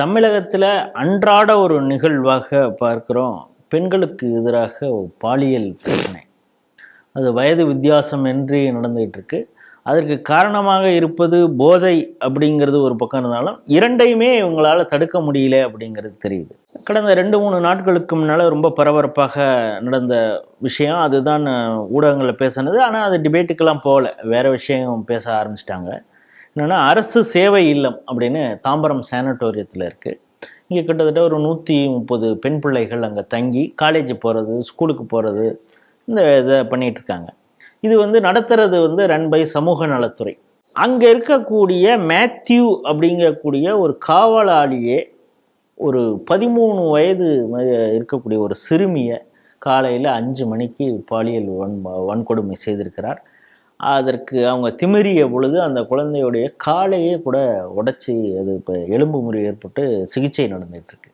தமிழகத்தில் அன்றாட ஒரு நிகழ்வாக பார்க்குறோம். பெண்களுக்கு எதிராக பாலியல் பிரச்சனை. அது வயது வித்தியாசம் என்று நடந்துகிட்ருக்கு அதற்கு காரணமாக இருப்பது போதை அப்படிங்கிறது ஒரு பக்கம் இருந்தாலும் இரண்டையுமே இவங்களால் தடுக்க முடியல அப்படிங்கிறது தெரியுது. கடந்த ரெண்டு மூணு நாட்களுக்கு முன்னால் ரொம்ப பரபரப்பாக நடந்த விஷயம் அதுதான் ஊடகங்களில் பேசினது. ஆனால் அது டிபேட்டுக்கெல்லாம் போகல. வேறு விஷயம் பேச ஆரம்பிச்சிட்டாங்க. என்னென்னா அரசு சேவை இல்லம் அப்படின்னு தாம்பரம் சானட்டோரியத்தில் இருக்குது இங்கே கிட்டத்தட்ட ஒரு நூற்றி முப்பது பெண் பிள்ளைகள் அங்கே தங்கி காலேஜ் போகிறது ஸ்கூலுக்கு போகிறது இந்த இதை பண்ணிகிட்ருக்காங்க இருக்காங்க. இது வந்து நடத்துறது வந்து ரன் பை சமூக நலத்துறை. அங்கே இருக்கக்கூடிய மேத்யூ அப்படிங்கக்கூடிய ஒரு காவலாளியே ஒரு பதிமூணு வயது இருக்கக்கூடிய ஒரு சிறுமியை காலையில் அஞ்சு மணிக்கு பாலியல் வன் வன்கொடுமை செய்திருக்கிறார். அதற்கு அவங்க திமிரிய பொழுது அந்த குழந்தையுடைய காலையே கூட உடைச்சி அது இப்போ எலும்பு முறி ஏற்பட்டு சிகிச்சை நடந்துகிட்ருக்கு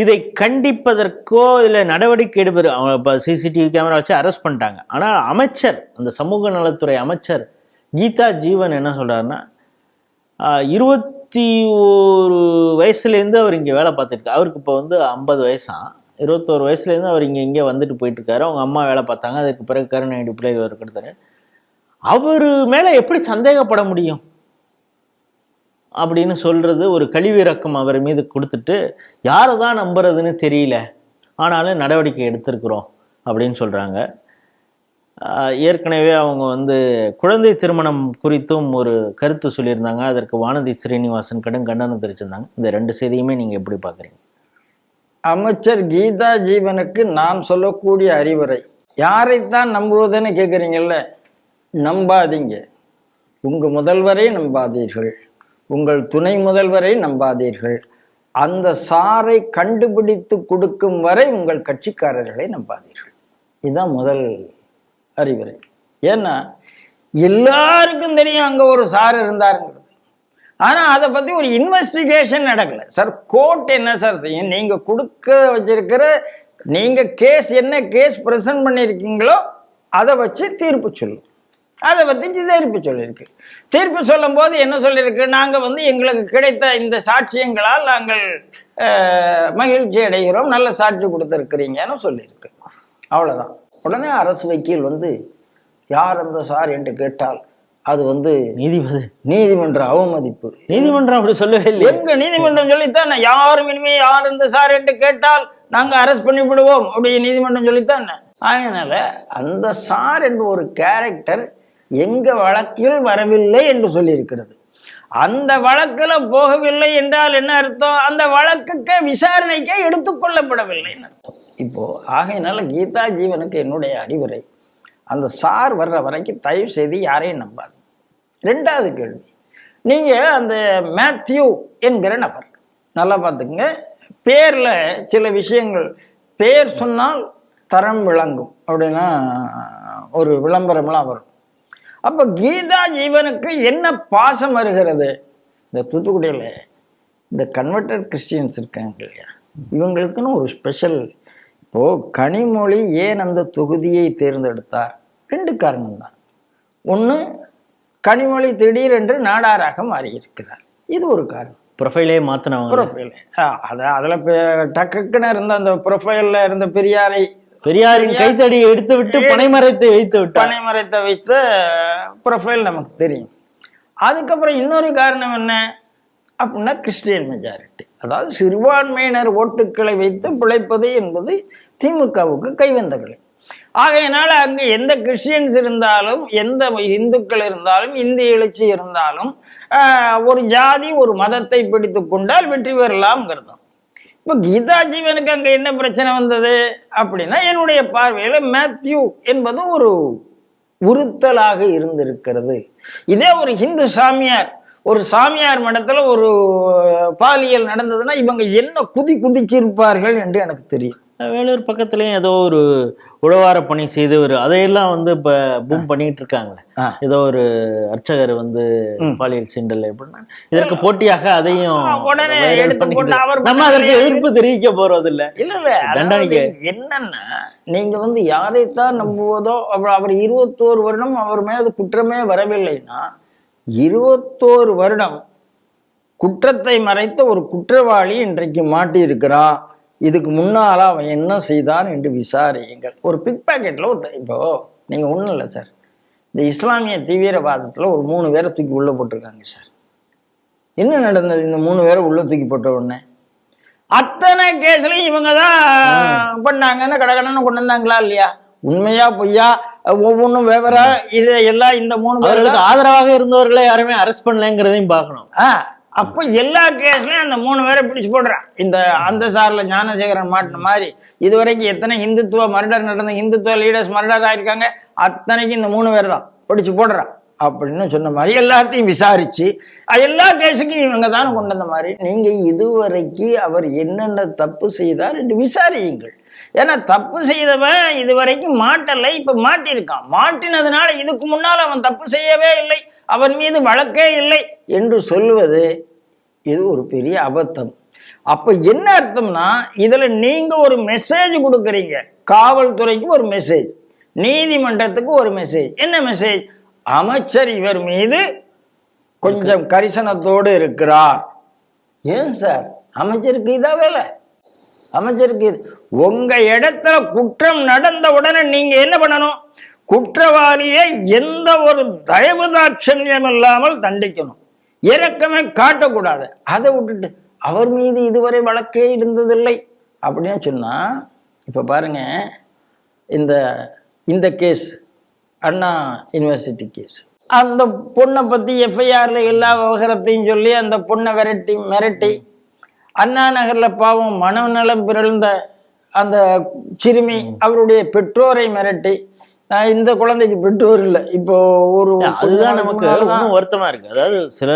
இதை கண்டிப்பதற்கோ இல்லை நடவடிக்கை எடுப்பது அவங்க இப்போ சிசிடிவி கேமரா வச்சு அரெஸ்ட் பண்ணிட்டாங்க. ஆனால் அமைச்சர் அந்த சமூக நலத்துறை அமைச்சர் கீதா ஜீவன் என்ன சொல்கிறாருன்னா இருபத்தி ஒரு வயசுலேருந்து அவர் இங்கே வேலை பார்த்துருக்கு அவருக்கு இப்போ வந்து ஐம்பது வயசாம் இருபத்தோரு வயசுலேருந்து அவர் இங்கே இங்கே வந்துட்டு போயிட்டுருக்காரு அவங்க அம்மா வேலை பார்த்தாங்க. அதுக்கு பிறகு கருணை பிள்ளை இவர் கொடுத்தாரு அவர் மேலே எப்படி சந்தேகப்பட முடியும்? அப்படின்னு சொல்கிறது ஒரு கழிவிறக்கம் அவர் மீது கொடுத்துட்டு யாரை தான் நம்புறதுன்னு தெரியல. ஆனாலும் நடவடிக்கை எடுத்திருக்கிறோம் அப்படின்னு சொல்கிறாங்க ஏற்கனவே அவங்க வந்து குழந்தை திருமணம் குறித்தும் ஒரு கருத்து சொல்லியிருந்தாங்க. அதற்கு வானதி ஸ்ரீனிவாசன் கடும் கண்டனம் தெரிவிச்சிருந்தாங்க. இந்த ரெண்டு செய்தியுமே நீங்கள் எப்படி பார்க்குறீங்க? அமைச்சர் கீதா ஜீவனுக்கு நாம் சொல்லக்கூடிய அறிவுரை. யாரைத்தான் நம்புவதுன்னு கேட்குறீங்கல்ல நம்பாதீங்க. உங்கள் முதல்வரை நம்பாதீர்கள். உங்கள் துணை முதல்வரை நம்பாதீர்கள். அந்த சாரை கண்டுபிடித்து கொடுக்கும் வரை உங்கள் கட்சிக்காரர்களை நம்பாதீர்கள். இதுதான் முதல் அறிவுரை. ஏன்னா எல்லாருக்கும் தெரியும் அங்கே ஒரு சார் இருந்தாருங்கிறது. ஆனால் அதை பற்றி ஒரு இன்வெஸ்டிகேஷன் நடக்கலை. சார் கோர்ட் என்ன சார் செய்யும்? நீங்கள் கொடுக்க வச்சிருக்கிற நீங்கள் கேஸ் என்ன கேஸ் ப்ரெசன்ட் பண்ணியிருக்கீங்களோ அதை வச்சு தீர்ப்பு சொல்லும். அதை பத்தி தீர்ப்பு சொல்லியிருக்கு. தீர்ப்பு சொல்லும் போது என்ன சொல்லியிருக்கு? நாங்க வந்து எங்களுக்கு கிடைத்த இந்த சாட்சியங்களால் நாங்கள் மகிழ்ச்சி அடைகிறோம். நல்ல சாட்சி கொடுத்துருக்கிறீங்கன்னு சொல்லியிருக்கு. அவ்வளவுதான். உடனே அரசு வக்கீல் வந்து யார் அந்த சார்? என்று கேட்டால் அது வந்து நீதிபதி. நீதிமன்ற அவமதிப்பு. நீதிமன்றம் அப்படி சொல்லவே இல்லையே. எங்க நீதிமன்றம் சொல்லித்தான் யாரும் இனிமே யார் இந்த சார்? என்று கேட்டால் நாங்க அரெஸ்ட் பண்ணி விடுவோம் அப்படி நீதிமன்றம் சொல்லித்தான் அதனால அந்த சார் என்ற ஒரு கேரக்டர் எங்க வழக்கில் வரவில்லை என்று சொல்லியிருக்கிறது. அந்த வழக்கில் போகவில்லை என்றால் என்ன அர்த்தம்? அந்த வழக்குக்கு விசாரணைக்கே எடுத்துக்கொள்ளப்படவில்லை அர்த்தம். இப்போ ஆகையினால கீதா ஜீவனுக்கு என்னுடைய அறிவுரை. அந்த சார் வர்ற வரைக்கும் தயவு செய்து யாரையும் நம்பாது ரெண்டாவது கேள்வி. நீங்க அந்த மேத்யூ என்கிற நபர். நல்லா பார்த்துக்குங்க. பேர்ல சில விஷயங்கள். பேர் சொன்னால் தரம் விளங்கும். அப்படின்னா ஒரு விளம்பரம்லாம் வரும். அப்ப கீதா ஜீவனுக்கு என்ன பாசம் வருகிறது? இந்த தூத்துக்குடியில் இந்த கன்வெர்டட் கிறிஸ்டியன்ஸ் இருக்காங்க இல்லையா? இவங்களுக்குன்னு ஒரு ஸ்பெஷல் இப்போ கனிமொழி ஏன் அந்த தொகுதியை தேர்ந்தெடுத்தார்? ரெண்டு காரணம் தான் ஒன்று கனிமொழி திடீரென்று நாடாராக மாறியிருக்கிறார். இது ஒரு காரணம். ப்ரொஃபைலே மாத்தினவங்க. ப்ரொஃபைல் அதான் அதில் டக்குன்னு இருந்த அந்த ப்ரொஃபைலில் இருந்த பெரியாரை பெரியாரின் கைத்தடியை எடுத்து விட்டு பனைமரத்தை வைத்து விட்டார். பனைமரத்தை வைத்த ப்ரொஃபைல் நமக்கு தெரியும். அதுக்கப்புறம் இன்னொரு காரணம் என்ன? அப்படின்னா கிறிஸ்டியன் மெஜாரிட்டி அதாவது சிறுபான்மையினர் ஓட்டுக்களை வைத்து பிழைப்பது என்பது திமுகவுக்கு கைவந்த கலை ஆகையினால அங்கு எந்த கிறிஸ்டியன்ஸ் இருந்தாலும் எந்த இந்துக்கள் இருந்தாலும் இந்திய எழுச்சி இருந்தாலும் ஒரு ஜாதி ஒரு மதத்தை பிடித்து கொண்டால் வெற்றி பெறலாம்ங்கிறது. இப்போ கீதா ஜீவனுக்கு அங்க என்ன பிரச்சனை வந்தது? அப்படின்னா என்னுடைய பார்வையில் மேத்யூ என்பதும் ஒரு உறுத்தலாக இருந்திருக்கிறது. இதே ஒரு ஹிந்து சாமியார் ஒரு சாமியார் மடத்துல ஒரு பாலியல் நடந்ததுன்னா இவங்க என்ன குதி குதிச்சிருப்பார்கள் என்று எனக்கு தெரியும். வேலூர் பக்கத்துலயும் ஏதோ ஒரு உழவார பணி செய்து ஒரு அதையெல்லாம் வந்து இப்ப பூம் பண்ணிட்டு இருக்காங்களே. ஏதோ ஒரு அர்ச்சகர் வந்து பாலியல் சீண்டல் எப்படின்னா இதற்கு போட்டியாக அதையும் நம்ம அதற்கு எதிர்ப்பு தெரிவிக்க போறது இல்ல இல்ல என்னன்னா நீங்க வந்து யாரைத்தான் நம்புவதோ அவர் அவர் இருபத்தோரு வருடம் அவர் மேல குற்றமே வரவில்லைன்னா இருபத்தோரு வருடம் குற்றத்தை மறைத்த ஒரு குற்றவாளி இன்றைக்கு மாட்டியிருக்கிறான். இதுக்கு முன்னால அவன் என்ன செய்தான் என்று விசாரியுங்கள். ஒரு பிக் பாக்கெட்ல ஒரு இப்போ நீங்க ஒண்ணும் இல்லை சார் இந்த இஸ்லாமிய தீவிரவாதத்துல ஒரு மூணு பேரை தூக்கி உள்ள போட்டிருக்காங்க சார் என்ன நடந்தது இந்த மூணு பேரை உள்ள தூக்கி போட்ட உடனே? அத்தனை கேஸ்லயும் இவங்க தான் பண்ணாங்கன்னு கடகடன்னு கொண்டு வந்தாங்களா இல்லையா? உண்மையா பொய்யா? ஒவ்வொன்றும் வேவரா இது எல்லாம் இந்த மூணு பேர் அவர்களுக்கு ஆதரவாக இருந்தவர்களை யாருமே அரெஸ்ட் பண்ணலங்கிறதையும் பார்க்கணும். ஆ. அப்போ எல்லா கேஸ்லயும் அந்த மூணு பேரை பிடிச்சு போடுறான் இந்த அந்த சார்ல ஞானசேகரன் மாட்டின மாதிரி இதுவரைக்கும் எத்தனை இந்துத்துவ மர்டர் நடந்த இந்துத்துவ லீடர்ஸ் மர்டர் ஆயிருக்காங்க அத்தனைக்கும் இந்த மூணு பேர் தான் பிடிச்சு போடுறான் அப்படின்னு சொன்ன மாதிரி எல்லாத்தையும் விசாரிச்சு எல்லா கேஸுக்கும் இவங்க தானே கொண்டு வந்த மாதிரி நீங்க இதுவரைக்கு அவர் என்னென்ன தப்பு செய்தார் என்று விசாரியுங்கள். ஏன்னா தப்பு செய்தவன் இதுவரைக்கும் மாட்டலை இப்ப மாட்டியிருக்கான். மாட்டினதுனால இதுக்கு முன்னால் அவன் தப்பு செய்யவே இல்லை அவன் மீது வழக்கே இல்லை என்று சொல்வது இது ஒரு பெரிய அபத்தம். அப்ப என்ன அர்த்தம்னா இதுல நீங்க ஒரு மெசேஜ் கொடுக்குறீங்க. காவல்துறைக்கு ஒரு மெசேஜ் நீதிமன்றத்துக்கு ஒரு மெசேஜ் என்ன மெசேஜ் அமைச்சர் இவர் மீது கொஞ்சம் கரிசனத்தோடு இருக்கிறார். ஏன் சார்? அமைச்சருக்கு இதா வேலை? அமைச்சிருக்கு உங்க இடத்துல குற்றம் நடந்த உடனே நீங்க என்ன பண்ணணும்? குற்றவாளியை எந்த ஒரு தயவு தாட்சண்யம் இல்லாமல் தண்டிக்கணும். இறக்கமே காட்டக்கூடாது. அதை விட்டுட்டு அவர் மீது இதுவரை வழக்கே இருந்ததில்லை அப்படின்னு சொன்னா இப்ப பாருங்க இந்த இந்த கேஸ் அண்ணா யூனிவர்சிட்டி கேஸ் அந்த பொண்ணை பற்றி எஃப்ஐஆரில் எல்லா விவகாரத்தையும் சொல்லி அந்த பொண்ணை விரட்டி மிரட்டி அண்ணா நகர்ல பாவம் மனநலம் பிறழ்ந்த அந்த சிறுமி அவருடைய பெற்றோரை மிரட்டி. நான் இந்த குழந்தைக்கு பெற்றோர் இல்லை. இப்போ ஒரு அதுதான் நமக்கு இன்னும் வருத்தமா இருக்கு. அதாவது சில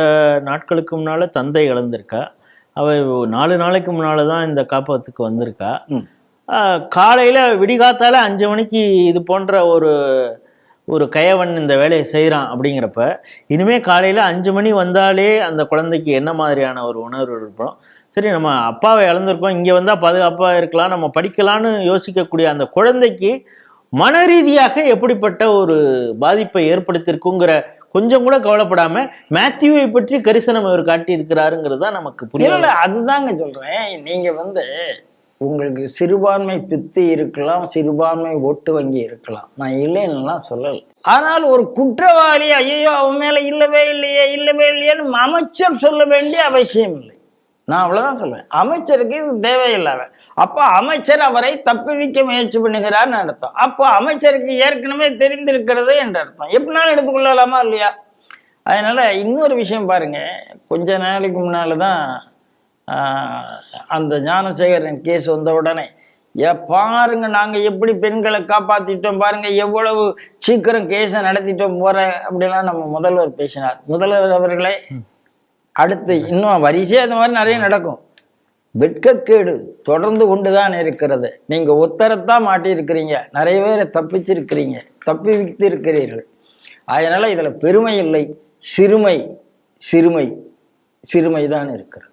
நாட்களுக்கு முன்னால தந்தை இழந்திருக்கா? அவ நாலு நாளைக்கு முன்னால தான் இந்த காப்பகத்துக்கு வந்திருக்கா? காலையில விடிகாத்தால அஞ்சு மணிக்கு இது போன்ற ஒரு ஒரு கயவன் இந்த வேலையை செய்கிறான் அப்படிங்கிறப்ப இனிமே காலையில அஞ்சு மணி வந்தாலே அந்த குழந்தைக்கு என்ன மாதிரியான ஒரு உணர்வு இருப்போம் சரி நம்ம அப்பாவை இழந்திருக்கோம் இங்கே வந்தால் பாதுகாப்பாக இருக்கலாம் நம்ம படிக்கலாம்னு யோசிக்கக்கூடிய அந்த குழந்தைக்கு மன ரீதியாக எப்படிப்பட்ட ஒரு பாதிப்பை ஏற்படுத்தியிருக்குங்கிற கொஞ்சம் கூட கவலைப்படாம மேத்யூவை பற்றி கரிசனம் இவர் காட்டி இருக்கிறாருங்கிறது தான் நமக்கு புரியல அதுதாங்க சொல்றேன். நீங்க வந்து உங்களுக்கு சிறுபான்மை பித்து இருக்கலாம் சிறுபான்மை ஓட்டு வங்கி இருக்கலாம். நான் இல்லைன்னுலாம் சொல்லல. ஆனால் ஒரு குற்றவாளி ஐயோ அவன் மேல இல்லவே இல்லையே இல்லவே இல்லையேன்னு அமைச்சர் சொல்ல வேண்டிய அவசியம் இல்லை. நான் அவ்வளவுதான் சொல்லுவேன். அமைச்சருக்கு இது தேவையில்லாத அப்போ அமைச்சர் அவரை தப்புவிக்க முயற்சி பண்ணுகிறார்னு அர்த்தம். அப்போ அமைச்சருக்கு ஏற்கனவே தெரிந்திருக்கிறது என்ற அர்த்தம். எப்படினாலும் எடுத்துக்கொள்ளலாமா இல்லையா? அதனால இன்னொரு விஷயம் பாருங்க. கொஞ்ச நாளைக்கு முன்னால தான் ஆஹ், அந்த ஞானசேகரன் கேஸ் வந்த உடனே ஏ பாருங்க நாங்க எப்படி பெண்களை காப்பாத்திட்டோம் பாருங்க எவ்வளவு சீக்கிரம் கேஸை நடத்திட்டோம் போற அப்படிலாம் நம்ம முதல்வர் பேசினார். முதல்வர் அவர்களே அடுத்து இன்னும் வரிசையா இந்த மாதிரி நிறைய நடக்கும். வெட்கக்கேடு தொடர்ந்து கொண்டுதான் இருக்கிறது. நீங்க உத்தரத்தான் மாட்டியிருக்கிறீங்க. நிறைய பேரை தப்பிச்சிருக்கிறீங்க. தப்பி வைத்து இருக்கிறீர்கள். அதனால இதுல பெருமை இல்லை. சிறுமை சிறுமை சிறுமை தான் இருக்கிறது.